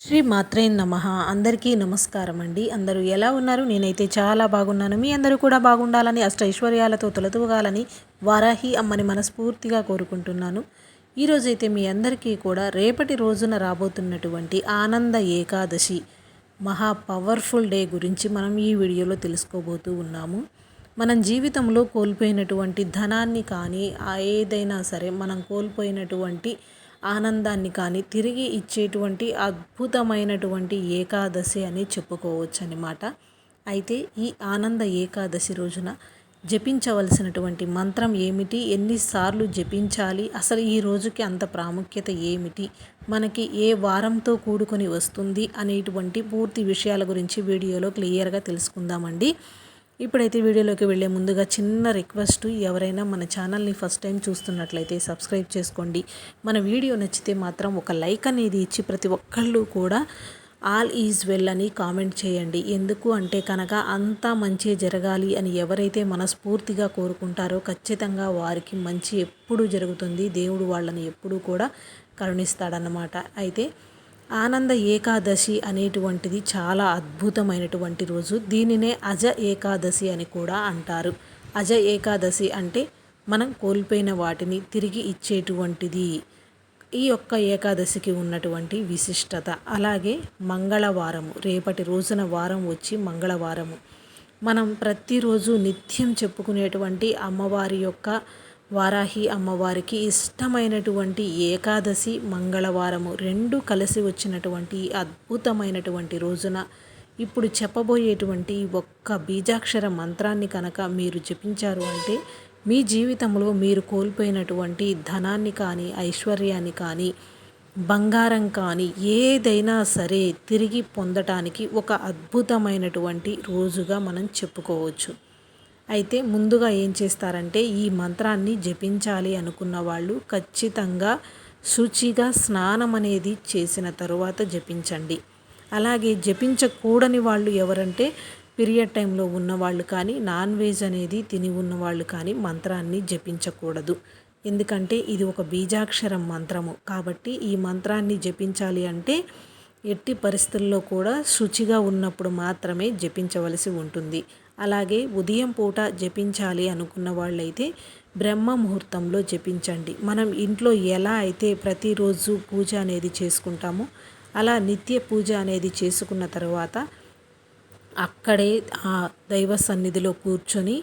శ్రీ మాత్రే నమ. అందరికీ నమస్కారం అండి. అందరూ ఎలా ఉన్నారు? నేనైతే చాలా బాగున్నాను. మీ అందరూ కూడా బాగుండాలని అష్ట ఐశ్వర్యాలతో తొలతూగాలని వారాహి అమ్మని మనస్ఫూర్తిగా కోరుకుంటున్నాను. ఈరోజైతే మీ అందరికీ కూడా రేపటి రోజున రాబోతున్నటువంటి ఆనంద ఏకాదశి మహా పవర్ఫుల్ డే గురించి మనం ఈ వీడియోలో తెలుసుకోబోతూ ఉన్నాము. మనం జీవితంలో కోల్పోయినటువంటి ధనాన్ని కానీ ఏదైనా సరే మనం కోల్పోయినటువంటి ఆనందాన్ని కానీ తిరిగి ఇచ్చేటువంటి అద్భుతమైనటువంటి ఏకాదశి అని చెప్పుకోవచ్చు అనమాట అయితే ఈ ఆనంద ఏకాదశి రోజున జపించవలసినటువంటి మంత్రం ఏమిటి? ఎన్నిసార్లు జపించాలి? అసలు ఈ రోజుకి అంత ప్రాముఖ్యత ఏమిటి? మనకి ఏ వారంతో కూడుకొని వస్తుంది? అనేటువంటి పూర్తి విషయాల గురించి వీడియోలో క్లియర్గా తెలుసుకుందామండి. ఇప్పుడైతే వీడియోలోకి వెళ్ళే ముందుగా చిన్న రిక్వెస్ట్ ఎవరైనా మన ఛానల్ని ఫస్ట్ టైం చూస్తున్నట్లయితే సబ్స్క్రైబ్ చేసుకోండి. మన వీడియో నచ్చితే మాత్రం ఒక లైక్ అనేది ఇచ్చి ప్రతి ఒక్కళ్ళు కూడా ఆల్ ఈజ్ వెల్ అని కామెంట్ చేయండి. ఎందుకు అంటే కనుక అంతా మంచి జరగాలి అని ఎవరైతే మనస్ఫూర్తిగా కోరుకుంటారో ఖచ్చితంగా వారికి మంచి ఎప్పుడు జరుగుతుంది దేవుడు వాళ్ళని ఎప్పుడూ కూడా కరుణిస్తాడన్నమాట. అయితే ఆనంద ఏకాదశి అనేటువంటిది చాలా అద్భుతమైనటువంటి రోజు. దీనినే అజ ఏకాదశి అని కూడా అంటారు. అజ ఏకాదశి అంటే మనం కోల్పోయిన వాటిని తిరిగి ఇచ్చేటువంటిది. ఈ యొక్క ఏకాదశికి ఉన్నటువంటి విశిష్టత. అలాగే మంగళవారము రేపటి రోజున వారం వచ్చి మంగళవారము. మనం ప్రతిరోజు నిత్యం చెప్పుకునేటువంటి అమ్మవారి యొక్క వారాహి అమ్మవారికి ఇష్టమైనటువంటి ఏకాదశి మంగళవారము రెండు కలిసి వచ్చినటువంటి అద్భుతమైనటువంటి రోజున ఇప్పుడు చెప్పబోయేటువంటి ఒక్క బీజాక్షర మంత్రాన్ని కనుక మీరు జపించారు అంటే మీ జీవితంలో మీరు కోల్పోయినటువంటి ధనాన్ని కానీ ఐశ్వర్యాన్ని కానీ బంగారం కానీ ఏదైనా సరే తిరిగి పొందటానికి ఒక అద్భుతమైనటువంటి రోజుగా మనం చెప్పుకోవచ్చు. అయితే ముందుగా ఏం చేస్తారంటే ఈ మంత్రాన్ని జపించాలి అనుకున్న వాళ్ళు ఖచ్చితంగా శుచిగా స్నానం అనేది చేసిన తరువాత జపించండి. అలాగే జపించకూడని వాళ్ళు ఎవరంటే పీరియడ్ టైంలో ఉన్నవాళ్ళు కానీ నాన్ వెజ్ అనేది తిని ఉన్నవాళ్ళు కానీ మంత్రాన్ని జపించకూడదు. ఎందుకంటే ఇది ఒక బీజాక్షరం మంత్రము. కాబట్టి ఈ మంత్రాన్ని జపించాలి అంటే ఎట్టి పరిస్థితుల్లో కూడా శుచిగా ఉన్నప్పుడు మాత్రమే జపించవలసి ఉంటుంది. అలాగే ఉదయం పూట జపించాలి అనుకున్న వాళ్ళైతే బ్రహ్మ ముహూర్తంలో జపించండి. మనం ఇంట్లో ఎలా అయితే ప్రతిరోజు పూజ అనేది చేసుకుంటామో అలా నిత్య పూజ అనేది చేసుకున్న తర్వాత అక్కడే ఆ దైవ సన్నిధిలో కూర్చొని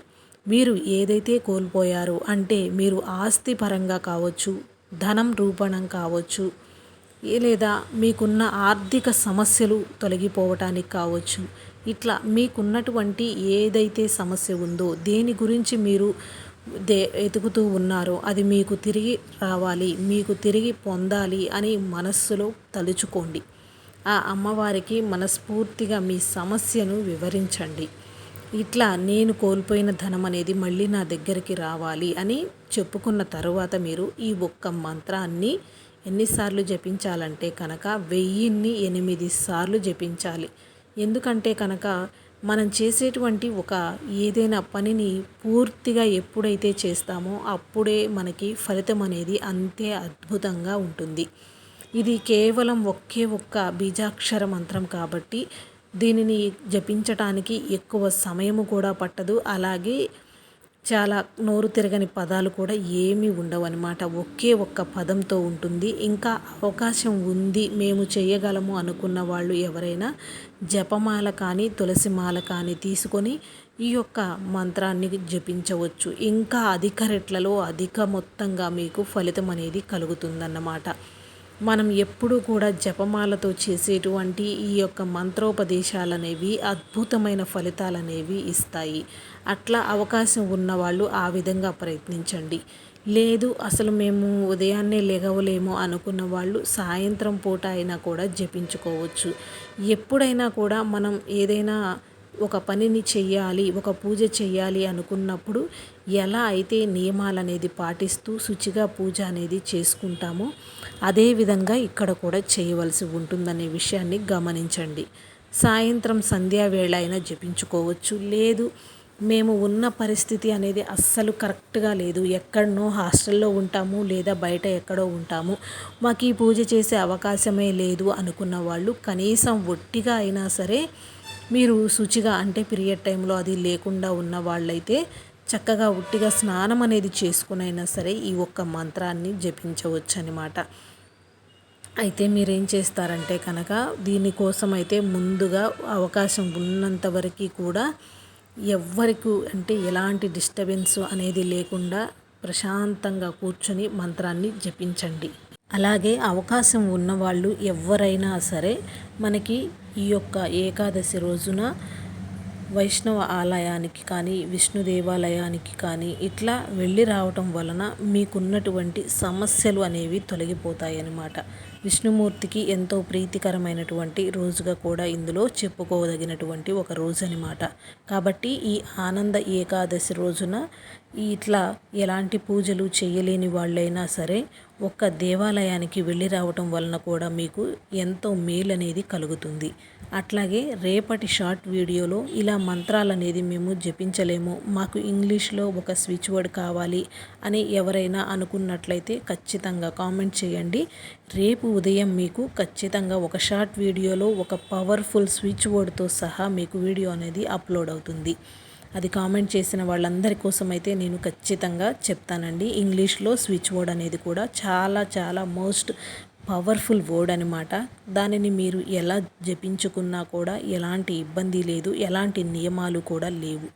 మీరు ఏదైతే కోల్పోయారో అంటే మీరు ఆస్తి పరంగా కావచ్చు ధనం రూపణం కావచ్చు లేదా మీకున్న ఆర్థిక సమస్యలు తొలగిపోవటానికి కావచ్చు ఇట్లా మీకున్నటువంటి ఏదైతే సమస్య ఉందో దేని గురించి మీరు దే ఎదుగుతూ ఉన్నారో అది మీకు తిరిగి రావాలి మీకు తిరిగి పొందాలి అని మనస్సులో తలుచుకోండి. ఆ అమ్మవారికి మనస్ఫూర్తిగా మీ సమస్యను వివరించండి. ఇట్లా నేను కోల్పోయిన ధనం అనేది మళ్ళీ నా దగ్గరికి రావాలి అని చెప్పుకున్న తర్వాత మీరు ఈ ఒక్క మంత్రాన్ని ఎన్నిసార్లు జపించాలంటే కనుక వెయ్యిన్ని ఎనిమిది సార్లు జపించాలి. ఎందుకంటే కనుక మనం చేసేటువంటి ఒక ఏదైనా పనిని పూర్తిగా ఎప్పుడైతే చేస్తామో అప్పుడే మనకి ఫలితం అనేది అంతే అద్భుతంగా ఉంటుంది. ఇది కేవలం ఒకే ఒక్క బీజాక్షర మంత్రం కాబట్టి దీనిని జపించటానికి ఎక్కువ సమయము కూడా పట్టదు. అలాగే చాలా నోరు తిరగని పదాలు కూడా ఏమీ ఉండవు అనమాట ఒకే ఒక్క పదంతో ఉంటుంది. ఇంకా అవకాశం ఉంది. మేము చేయగలము అనుకున్న వాళ్ళు ఎవరైనా జపమాల కానీ తులసిమాల కానీ తీసుకొని ఈ యొక్క మంత్రాన్ని జపించవచ్చు. ఇంకా అధిక రెట్లలో అధిక మొత్తంగా మీకు ఫలితం అనేది కలుగుతుందన్నమాట. మనం ఎప్పుడూ కూడా జపమాలతో చేసేటువంటి ఈ యొక్క మంత్రోపదేశాలు అనేవి అద్భుతమైన ఫలితాలు అనేవి ఇస్తాయి. అట్లా అవకాశం ఉన్నవాళ్ళు ఆ విధంగా ప్రయత్నించండి. లేదు అసలు మేము ఉదయాన్నే లేగవలేము అనుకున్న వాళ్ళు సాయంత్రం పూట అయినా కూడా జపించుకోవచ్చు. ఎప్పుడైనా కూడా మనం ఏదైనా ఒక పనిని చెయ్యాలి ఒక పూజ చెయ్యాలి అనుకున్నప్పుడు ఎలా అయితే నియమాలు అనేది పాటిస్తూ శుచిగా పూజ అనేది చేసుకుంటామో అదేవిధంగా ఇక్కడ కూడా చేయవలసి ఉంటుందనే విషయాన్ని గమనించండి. సాయంత్రం సంధ్యావేళ అయినా జపించుకోవచ్చు. లేదు మేము ఉన్న పరిస్థితి అనేది అస్సలు కరెక్ట్గా లేదు. ఎక్కడనో హాస్టల్లో ఉంటాము లేదా బయట ఎక్కడో ఉంటాము. మాకు ఈ పూజ చేసే అవకాశమే లేదు అనుకున్న వాళ్ళు కనీసం ఒట్టిగా అయినా సరే మీరు శుచిగా అంటే పీరియడ్ టైంలో అది లేకుండా ఉన్న వాళ్ళైతే చక్కగా ఉట్టిగా స్నానం అనేది చేసుకునైనా సరే ఈ ఒక్క మంత్రాన్ని జపించవచ్చు అనమాట అయితే మీరేం చేస్తారంటే కనుక దీనికోసం అయితే ముందుగా అవకాశం ఉన్నంత వరకు కూడా ఎవ్వరికి అంటే ఎలాంటి డిస్టర్బెన్స్ అనేది లేకుండా ప్రశాంతంగా కూర్చొని మంత్రాన్ని జపించండి. అలాగే అవకాశం ఉన్నవాళ్ళు ఎవరైనా సరే మనకి ఈ యొక్క ఏకాదశి రోజున వైష్ణవ ఆలయానికి కానీ విష్ణు దేవాలయానికి కానీ ఇట్లా వెళ్ళి రావటం వలన మీకున్నటువంటి సమస్యలు అనేవి తొలగిపోతాయి అన్నమాట విష్ణుమూర్తికి ఎంతో ప్రీతికరమైనటువంటి రోజుగా కూడా ఇందులో చెప్పుకోదగినటువంటి ఒక రోజు అనమాట కాబట్టి ఈ ఆనంద ఏకాదశి రోజున ఇట్లా ఎలాంటి పూజలు చేయలేని వాళ్ళైనా సరే ఒక్క దేవాలయానికి వెళ్ళి రావటం వలన కూడా మీకు ఎంతో మేలు అనేది కలుగుతుంది. అట్లాగే రేపటి షార్ట్ వీడియోలో ఇలా మంత్రాలు అనేది మేము జపించలేము. మాకు ఇంగ్లీష్లో ఒక స్విచ్ వర్డ్ కావాలి అని ఎవరైనా అనుకున్నట్లయితే ఖచ్చితంగా కామెంట్ చేయండి. రేపు ఉదయం మీకు ఖచ్చితంగా ఒక షార్ట్ వీడియోలో ఒక పవర్ఫుల్ స్విచ్ వర్డ్తో సహా మీకు వీడియో అనేది అప్లోడ్ అవుతుంది. అది కామెంట్ చేసిన వాళ్ళందరి కోసం అయితే నేను ఖచ్చితంగా చెప్తానండి. ఇంగ్లీష్లో స్విచ్ వర్డ్ అనేది కూడా చాలా చాలా మోస్ట్ పవర్ఫుల్ వర్డ్ అనమాట దానిని మీరు ఎలా జపించుకున్నా కూడా ఎలాంటి ఇబ్బంది లేదు ఎలాంటి నియమాలు కూడా లేవు.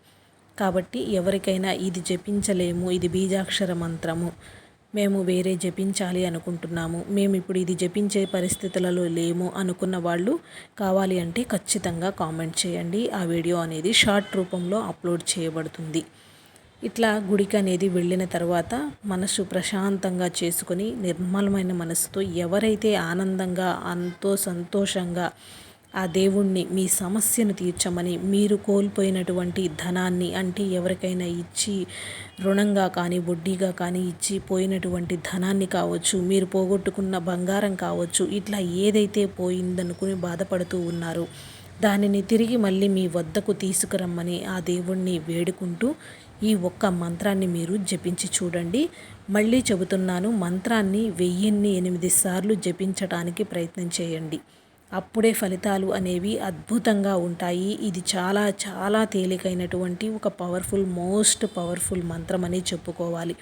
కాబట్టి ఎవరికైనా ఇది జపించలేము ఇది బీజాక్షర మంత్రము మేము వేరే జపించాలి అనుకుంటున్నాము. మేము ఇప్పుడు ఇది జపించే పరిస్థితులలో లేము అనుకున్న వాళ్ళు కావాలి అంటే ఖచ్చితంగా కామెంట్ చేయండి. ఆ వీడియో అనేది షార్ట్ రూపంలో అప్లోడ్ చేయబడుతుంది. ఇట్లా గుడికి అనేది వెళ్ళిన తర్వాత మనసు ప్రశాంతంగా చేసుకొని నిర్మలమైన మనసుతో ఎవరైతే ఆనందంగా అంతో సంతోషంగా ఆ దేవుణ్ణి మీ సమస్యను తీర్చమని మీరు కోల్పోయినటువంటి ధనాన్ని అంటే ఎవరికైనా ఇచ్చి రుణంగా కానీ వడ్డీగా కానీ ఇచ్చి పోయినటువంటి ధనాన్ని కావచ్చు మీరు పోగొట్టుకున్న బంగారం కావచ్చు ఇట్లా ఏదైతే పోయిందనుకుని బాధపడుతూ ఉన్నారో దానిని తిరిగి మళ్ళీ మీ వద్దకు తీసుకురమ్మని ఆ దేవుణ్ణి వేడుకుంటూ ఈ ఒక్క మంత్రాన్ని మీరు జపించి చూడండి. మళ్ళీ చెబుతున్నాను మంత్రాన్ని వెయ్యిన్ని ఎనిమిది సార్లు జపించడానికి ప్రయత్నం చేయండి. అప్పుడే ఫలితాలు అనేవి అద్భుతంగా ఉంటాయి. ఇది చాలా చాలా తేలికైనటువంటి ఒక పవర్ఫుల్ మోస్ట్ పవర్ఫుల్ మంత్రం అని చెప్పుకోవాలి.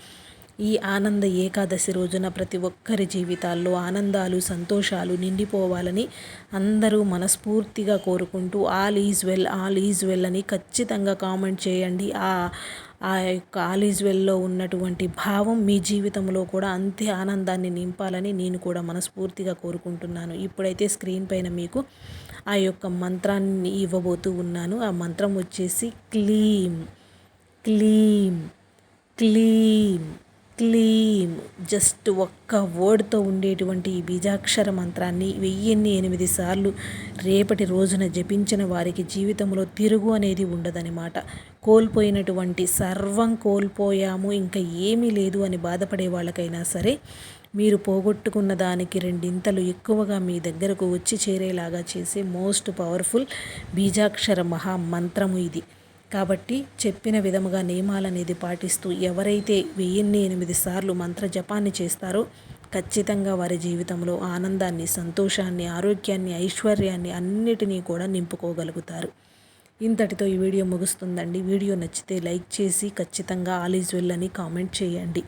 ఈ ఆనంద ఏకాదశి రోజున ప్రతి ఒక్కరి జీవితాల్లో ఆనందాలు సంతోషాలు నిండిపోవాలని అందరూ మనస్ఫూర్తిగా కోరుకుంటూ all is well all is well అని ఖచ్చితంగా కామెంట్ చేయండి. ఆ ఆ యొక్క ఆలీజ్వెల్లో ఉన్నటువంటి భావం మీ జీవితంలో కూడా అంతే ఆనందాన్ని నింపాలని నేను కూడా మనస్ఫూర్తిగా కోరుకుంటున్నాను. ఇప్పుడైతే స్క్రీన్ పైన మీకు ఆ యొక్క మంత్రాన్ని ఇవ్వబోతూ ఉన్నాను. ఆ మంత్రం వచ్చేసి క్లీం క్లీం క్లీం క్లీమ్ జస్ట్ ఒక్క వర్డ్తో ఉండేటువంటి ఈ బీజాక్షర మంత్రాన్ని వెయ్యిన్ని ఎనిమిది సార్లు రేపటి రోజున జపించిన వారికి జీవితంలో తిరుగు అనేది ఉండదనమాట కోల్పోయినటువంటి సర్వం కోల్పోయాము ఇంకా ఏమీ లేదు అని బాధపడే వాళ్ళకైనా సరే మీరు పోగొట్టుకున్న దానికి రెండింతలు ఎక్కువగా మీ దగ్గరకు వచ్చి చేరేలాగా చేసే మోస్ట్ పవర్ఫుల్ బీజాక్షర మహా మంత్రము ఇది. కాబట్టి చెప్పిన విధముగా నియమాలనేది పాటిస్తూ ఎవరైతే వెయ్యిన్ని ఎనిమిది సార్లు మంత్ర జపాన్ని చేస్తారో ఖచ్చితంగా వారి జీవితంలో ఆనందాన్ని సంతోషాన్ని ఆరోగ్యాన్ని ఐశ్వర్యాన్ని అన్నిటినీ కూడా నింపుకోగలుగుతారు. ఇంతటితో ఈ వీడియో ముగుస్తుందండి. వీడియో నచ్చితే లైక్ చేసి ఖచ్చితంగా ఆలీజ్ వెళ్ళని కామెంట్ చేయండి.